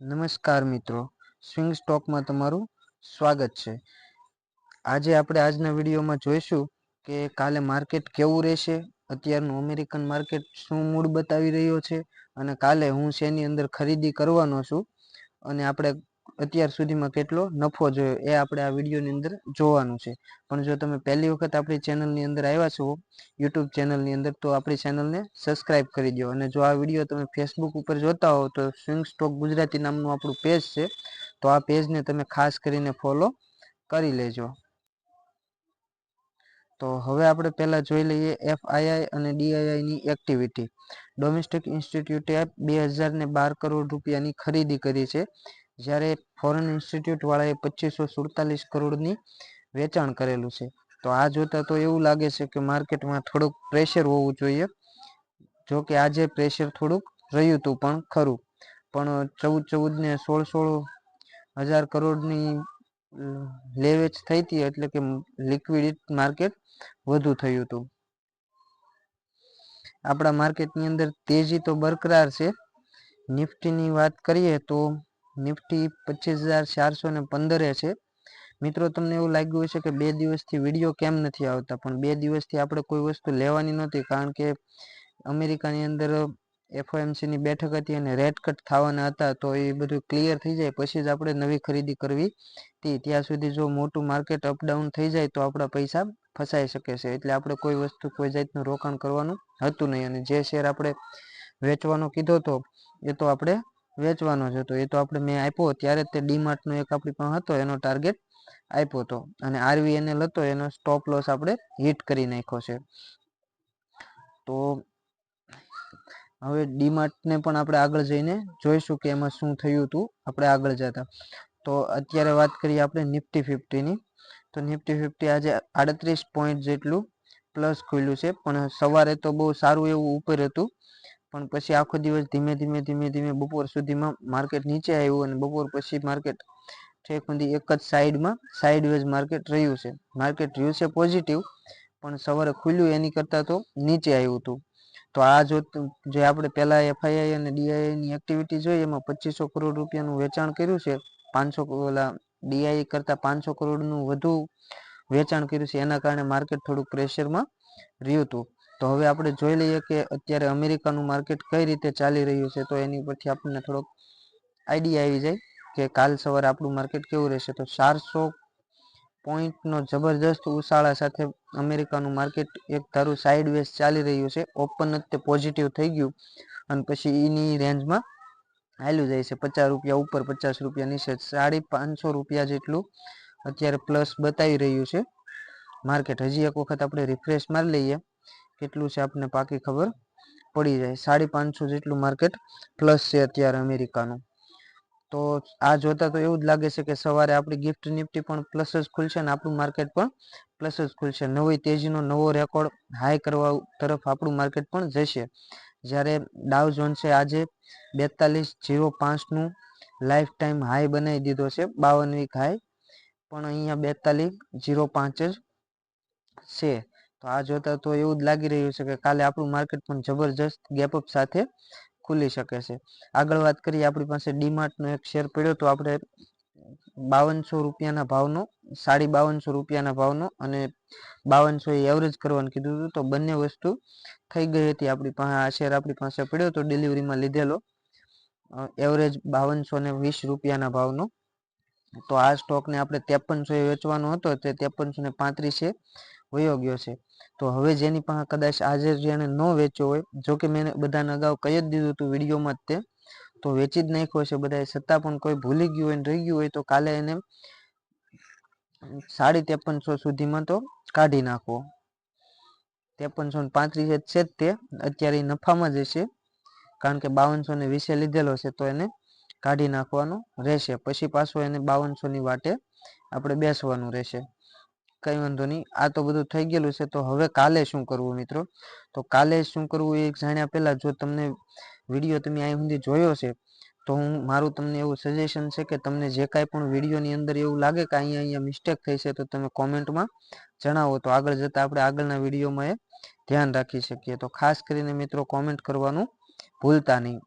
નમસ્કાર મિત્રો. સ્વિંગ સ્ટોકમાં તમારું સ્વાગત છે. આજે આપણે આજના વિડીયોમાં જોઈશું કે કાલે માર્કેટ કેવું રહેશે? અત્યારનું અમેરિકન માર્કેટ શું મૂડ બતાવી રહ્યો છે? અને કાલે હું શેની અંદર ખરીદી કરવાનો છું? અને આપણે અત્યાર સુધીમાં કેટલો નફો જોયો એ આપણે આ વિડીયોની અંદર જોવાનું છે. પણ જો તમે પહેલી વખત આપણી ચેનલની અંદર આવ્યા છો, યુટ્યુબ ચેનલની અંદર, તો આપણી ચેનલને સબસ્ક્રાઇબ કરી દો. અને જો આ વીડિયો તમે ફેસબુક ઉપર જોતા હો, તો સ્વિંગ સ્ટોક ગુજરાતી નામનું આપણું પેજ છે, તો આ પેજને તમે ખાસ કરીને ફોલો કરી લેજો. તો હવે આપણે પહેલા જોઈ લઈએ એફઆઈઆઈ અને ડીઆઈઆઈની એક્ટિવિટી ડોમેસ્ટિક ઇન્સ્ટિટ્યૂટે બે હજાર ને બાર કરોડ રૂપિયાની ખરીદી કરી છે. જ્યારે ફોરેન ઇન્સ્ટિટ્યૂટવાળાએ પચીસો સુડતાલીસ કરોડની વેચાણ કરેલું છે. તો આ જોતા તો એવું લાગે છે કે માર્કેટમાં થોડુંક પ્રેશર હોવું જોઈએ. જો કે આજે પ્રેશર થોડુંક રહ્યું હતું પણ ખરું. પણ ચૌદ ચૌદ ને સોળ સોળ હજાર કરોડની લેવેચ થઈ હતી એટલે કે લિક્વિડિટ માર્કેટ વધુ થયું હતું. આપણા માર્કેટની અંદર તેજી તો બરકરાર છે. નિફ્ટીની વાત કરીએ તો નિફ્ટી પચીસ હજાર ચારસો ને પંદરે છે. મિત્રો, તમને એવું લાગ્યું હશે કે બે દિવસથી વીડિયો કેમ નથી આવતા? પણ બે દિવસથી આપણે કોઈ વસ્તુ લેવાની નહોતી, કારણ કે અમેરિકાની અંદર એફઓએમસીની બેઠક હતી અને રેટ કટ થવાના હતા, તો એ બધું ક્લિયર થઈ જાય. પછી જ આપણે નવી ખરીદી કરવી. હતી ત્યાં સુધી જો મોટું માર્કેટ અપડાઉન થઈ જાય, તો આપણા પૈસા ફસાઈ શકે છે. એટલે આપણે કોઈ વસ્તુ, કોઈ જાતનું રોકાણ કરવાનું હતું નહીં. અને જે શેર આપણે વેચવાનો કીધો હતો એ તો આપણે વેચવાનો જ હતો. એ તો આપણે મેં આપ્યો. ત્યારે તે ડીમાર્ટનો એક આપણી પાસે હતો. એનો ટાર્ગેટ આપ્યો હતો. અને આરવીએનએલ હતો. એનો સ્ટોપ લોસ આપણે હિટ કરી નાખ્યો છે. તો હવે ડીમાર્ટને પણ આપણે આગળ જઈને જોઈશું કે એમાં શું થયું હતું. આપણે આગળ જતા. તો અત્યારે વાત કરીએ આપણે નિફ્ટી ફિફ્ટીની તો નિફ્ટી ફિફ્ટી આજે આડત્રીસ પોઈન્ટ જેટલું પ્લસ ખુલ્યું છે. પણ સવારે તો બહુ સારું એવું ઉપર હતું. પણ પછી આખો દિવસ ધીમે ધીમે ધીમે ધીમે બપોર સુધીમાં માર્કેટ નીચે આવ્યું અને બપોર પછી માર્કેટ ઠેક સુધી એક જ સાઈડમાં સાઈડવેઝ માર્કેટ રહ્યું છે. માર્કેટ રહ્યું છે પોઝિટિવ પણ સવારે ખુલ્યું એની કરતાં તો નીચે આવ્યું હતું. તો આ જો જે આપણે પહેલા એફઆઈઆઈ અને ડીઆઈની એક્ટિવિટી જોઈ, એમાં પચીસો કરોડ રૂપિયાનું વેચાણ કર્યું છે. પાંચસો ઓલા ડીઆઈ કરતાં પાંચસો કરોડનું વધુ વેચાણ કર્યું છે. એના કારણે માર્કેટ થોડુંક પ્રેશરમાં રહ્યું હતું. તો હવે આપણે જોઈ લઈએ કે અત્યારે અમેરિકાનું માર્કેટ કઈ રીતે ચાલી રહ્યું છે, તો એની પરથી આપણને થોડોક આઈડિયા આવી જાય કે કાલ સવારે આપણું માર્કેટ કેવું રહેશે. તો ચારસો પોઈન્ટનો જબરજસ્ત ઉછાળા સાથે અમેરિકાનું માર્કેટ એક ધારું સાઇડવેઝ ચાલી રહ્યું છે. ઓપન જ તે પોઝિટિવ થઈ ગયું અને પછી એની રેન્જમાં હાલ્યું જાય છે. પચાસ રૂપિયા ઉપર, પચાસ રૂપિયા નીચે, સાડી પાંચસો રૂપિયા જેટલું અત્યારે પ્લસ બતાવી રહ્યું છે. માર્કેટ હજી એક વખત આપણે રિફ્રેશ મારી લઈએ. કેટલું છે આપણને પાકી ખબર? પડી જાય. સાડી પાંચસો જેટલું માર્કેટ પ્લસ છે અત્યારે અમેરિકાનું. તો આ જોતા તો એવું જ લાગે છે કે સવારે આપણી ગિફ્ટ નિફ્ટી પણ પ્લસ જ ખુલશે અને આપણું માર્કેટ પણ પ્લસ જ ખુલશે. નવી તેજીનો નવો રેકોર્ડ હાઈ કરવા તરફ આપણું માર્કેટ પણ જશે. જ્યારે ડાવ જોન્સે આજે બેતાલીસ જીરો પાંચનું લાઈફ ટાઈમ હાઈ બનાવી દીધો છે બાવન વીક હાઈ પણ અહીંયા બેતાલીસ જીરો પાંચ જ છે. તો આ જોતા તો એવું જ લાગી રહ્યું છે કે કાલે આપણું માર્કેટ પણ જબરજસ્ત ગેપઅપ સાથે ખુલી શકે છે. આગળ વાત કરીએ આપણી પાસે ડીમાર્ટનો એક શેર પડ્યો તો આપણે બાવનસો રૂપિયાના ભાવનો, સાડી બાવનસો રૂપિયાના ભાવનો અને બાવનસો એ એવરેજ કરવાનું કીધું હતું તો બંને વસ્તુ થઈ ગઈ હતી આપણી પાસે આ શેર આપણી પાસે પડ્યો તો ડિલિવરીમાં લીધેલો. એવરેજ બાવનસો ને વીસ રૂપિયાના ભાવનો. તો આ સ્ટોકને આપણે ત્રેપનસો એ વેચવાનો હતો તે ત્રેપનસો ને પાંત્રીસે વયો ગયો છે. તો હવે જેની પાસે કદાચ આજે જેને ન વેચ્યો હોય, જો કે મેં બધાને અગાઉ કહી જ દીધું હતું વિડીયોમાં જ તે, તો વેચી જ નાખ્યો છે બધાએ. છતાં પણ કોઈ ભૂલી ગયું હોય રહી ગયું હોય તો કાલે એને સાડી ત્રેપનસો સુધીમાં તો કાઢી નાખવો ત્રેપનસો ને પાંત્રીસ જ છે તે, અત્યારે નફામાં જ હશે, કારણ કે બાવનસો ને વીસે લીધેલો છે તો એને કાઢી નાખવાનો રહેશે. પછી પાછો એને બાવનસોની વાટે આપણે બેસવાનું રહેશે. કંઈ વાંધો નહીં. આ તો બધું થઈ ગયેલું છે. તો હવે કાલે શું કરવું મિત્રો? તો કાલે શું કરવું એ જાણ્યા પહેલાં જો તમને વીડિયો તમે અહીં સુધી જોયો છે, તો હું મારું તમને એવું સજેશન છે કે તમને જે કાંઈ પણ વિડીયોની અંદર એવું લાગે કે અહીંયા અહીંયા મિસ્ટેક થઈ છે, તો તમે કોમેન્ટમાં જણાવો. તો આગળ જતાં આપણે આગળના વિડીયોમાં એ ધ્યાન રાખી શકીએ. તો ખાસ કરીને મિત્રો કોમેન્ટ કરવાનું ભૂલતા નહીં.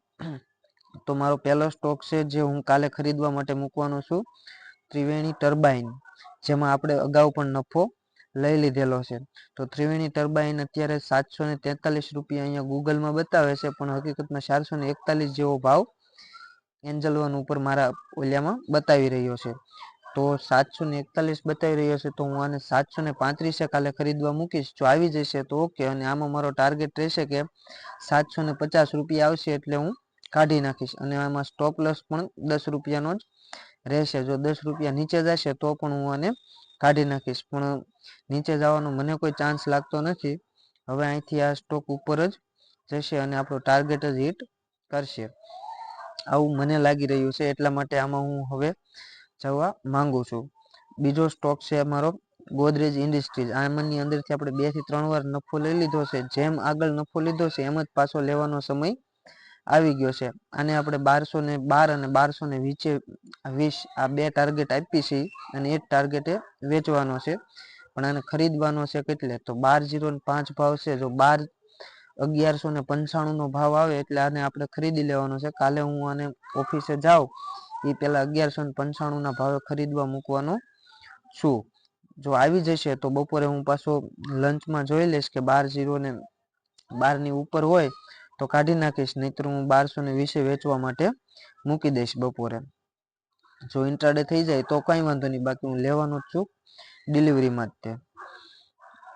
તો મારો પહેલો સ્ટોક છે જે હું કાલે ખરીદવા માટે મૂકવાનો છું. ત્રિવેણી ટર્બાઇન. જેમાં આપણે અગાઉ પણ નફો લઈ લીધેલો છે. તો ત્રિવેણી ટર્બાઇન અત્યારે સાતસો ને તેતાલીસ રૂપિયા અહીંયા ગૂગલમાં બતાવે છે, પણ હકીકતમાં ચારસો ને એકતાલીસ જેવો ભાવ એન્જલ વન ઉપર મારા ઓલિયામાં બતાવી રહ્યો છે. તો સાતસો ને એકતાલીસ બતાવી રહ્યો છે, તો હું આને સાતસો ને પાંત્રીસે કાલે ખરીદવા મૂકીશ. જો આવી જશે તો ઓકે, અને આમાં મારો ટાર્ગેટ રહેશે કે સાતસો ને પચાસ રૂપિયા આવશે એટલે હું કાઢી નાખીશ. અને આમાં સ્ટોપ લોસ પણ દસ રૂપિયાનો જ રહેશે. જો દસ રૂપિયા નીચે જશે તો પણ હું આને કાઢી નાખીશ. પણ નીચે જવાનો મને કોઈ ચાન્સ લાગતો નથી. હવે અહીંથી આ સ્ટોક ઉપર જ જશે અને આપણો ટાર્ગેટ જ હિટ કરશે. આવું મને લાગી રહ્યું છે. એટલા માટે આમાં હું હવે જવા માંગુ છું. બીજો સ્ટોક છે અમારો ગોદરેજ ઇન્ડસ્ટ્રીઝ આમાંની અંદરથી આપણે બેથી ત્રણ વાર નફો લઈ લીધો છે. જેમ આગળ નફો લીધો છે, એમ જ પાછો લેવાનો સમય આવી ગયો છે. આને આપણે બારસો ને બાર અને બારસો ને વીચે વીસ આ બે ટાર્ગેટ આપી છે અને એ ટાર્ગેટે વેચવાનો છે. પણ આને ખરીદવાનો છે કેટલે? તો બાર જીરો પાંચ ભાવ છે. જો બાર અગિયારસો ને પંચાણું નો ભાવ આવે એટલે આને આપણે ખરીદી લેવાનો છે. કાલે હું આને ઓફિસે જાઉં એ પેલા અગિયારસો ને પંચાણું ના ભાવે ખરીદવા મૂકવાનો છું. જો આવી જશે તો બપોરે હું પાછો લંચમાં જોઈ લઈશ કે બાર જીરો ને બારની ઉપર હોય તો કાઢી નાખીશ, નહીતર હું બારસો ને વીસે વેચવા માટે મૂકી દઈશ બપોરે. જો ઇન્ટ્રાડે થઈ જાય તો કંઈ વાંધો નહીં, બાકી હું લેવાનો જ છું ડિલિવરીમાં જ તે.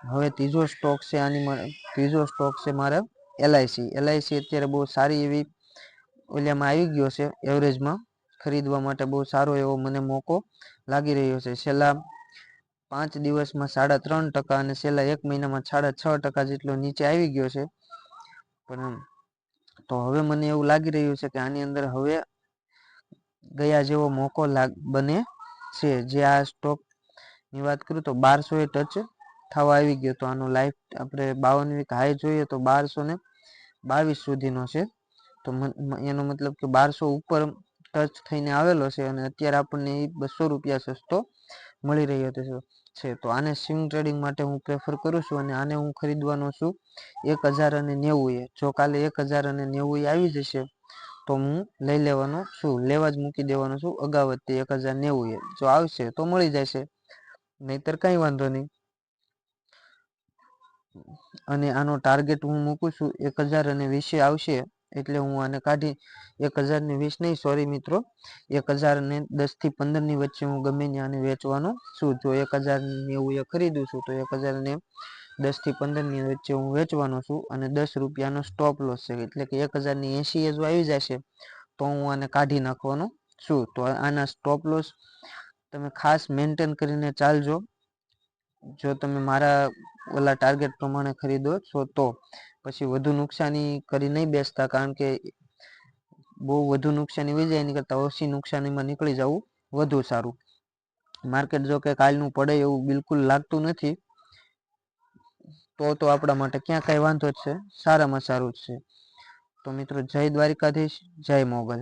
હવે ત્રીજો સ્ટોક છે આની ત્રીજો સ્ટોક છે મારે એલઆઈસી એલઆઈસી અત્યારે બહુ સારી એવી ઓલિયામાં આવી ગયો છે એવરેજમાં ખરીદવા માટે બહુ સારો એવો મને મોકો લાગી રહ્યો છે. છેલ્લા પાંચ દિવસમાં સાડા ત્રણ ટકા અને છેલ્લા એક મહિનામાં સાડા છ ટકા જેટલો નીચે આવી ગયો છે. પણ તો હવે મને એવું લાગી રહ્યું છે કે આની અંદર હવે ગયા જેવો મોકો બને છે. જે આ સ્ટોકની વાત કરું તો બારસો એ ટચ થવા આવી ગયો. તો આનો લાઈફ આપણે બાવન વીક હાઈ જોઈએ તો બારસો ને બાવીસ સુધીનો છે. તો એનો મતલબ કે બારસો ઉપર ટચ થઈને આવેલો છે અને અત્યારે આપણને બસો રૂપિયા સસ્તો મળી રહ્યો છે. તો આને સ્વિંગ ટ્રેડિંગ માટે હું પ્રેફર કરું છું અને આને હું ખરીદવાનો છું એક હજાર અને નેવું એ. જો કાલે એક હજાર અને નેવું એ આવી જશે, તો હું લઈ લેવાનો છું. લેવા જ મૂકી દેવાનો છું અગાઉ એક હજાર નેવું એ. જો આવશે તો મળી જશે. નહીતર કંઈ વાંધો નહીં. અને આનો ટાર્ગેટ હું મૂકું છું એક હજાર અને વીસે આવશે. એટલે હું આને કાઢી એક હજાર ને વીસ નહીં સોરી મિત્રો. એક હજાર ને દસથી પંદરની વચ્ચે હું ગમે ને આને વેચવાનો છું. જો એક હજાર નેવું એ ખરીદું છું, તો એક હજાર ને દસથી પંદરની વચ્ચે હું વેચવાનો છું અને દસ રૂપિયાનો સ્ટોપ લોસ છે. એટલે કે એક હજારની એસી જો આવી જશે, તો હું આને કાઢી નાખવાનો છું. તો આના સ્ટોપ લોસ તમે ખાસ મેન્ટેન કરીને ચાલજો. જો તમે મારા ઓલા ટાર્ગેટ પ્રમાણે ખરીદો છો, તો પછી વધુ નુકસાની કરી નહીં બેસતા, કારણ કે બહુ વધુ નુકસાની હોય જાય એની કરતાં ઓછી નુકસાનીમાં નીકળી જવું વધુ સારું. માર્કેટ જો કે કાલનું પડે એવું બિલકુલ લાગતું નથી, તો તો આપણા માટે ક્યાં કાંઈ વાંધો જ છે, સારામાં સારું જ છે. તો મિત્રો, જય દ્વારિકાધીશ, જય મોગલ.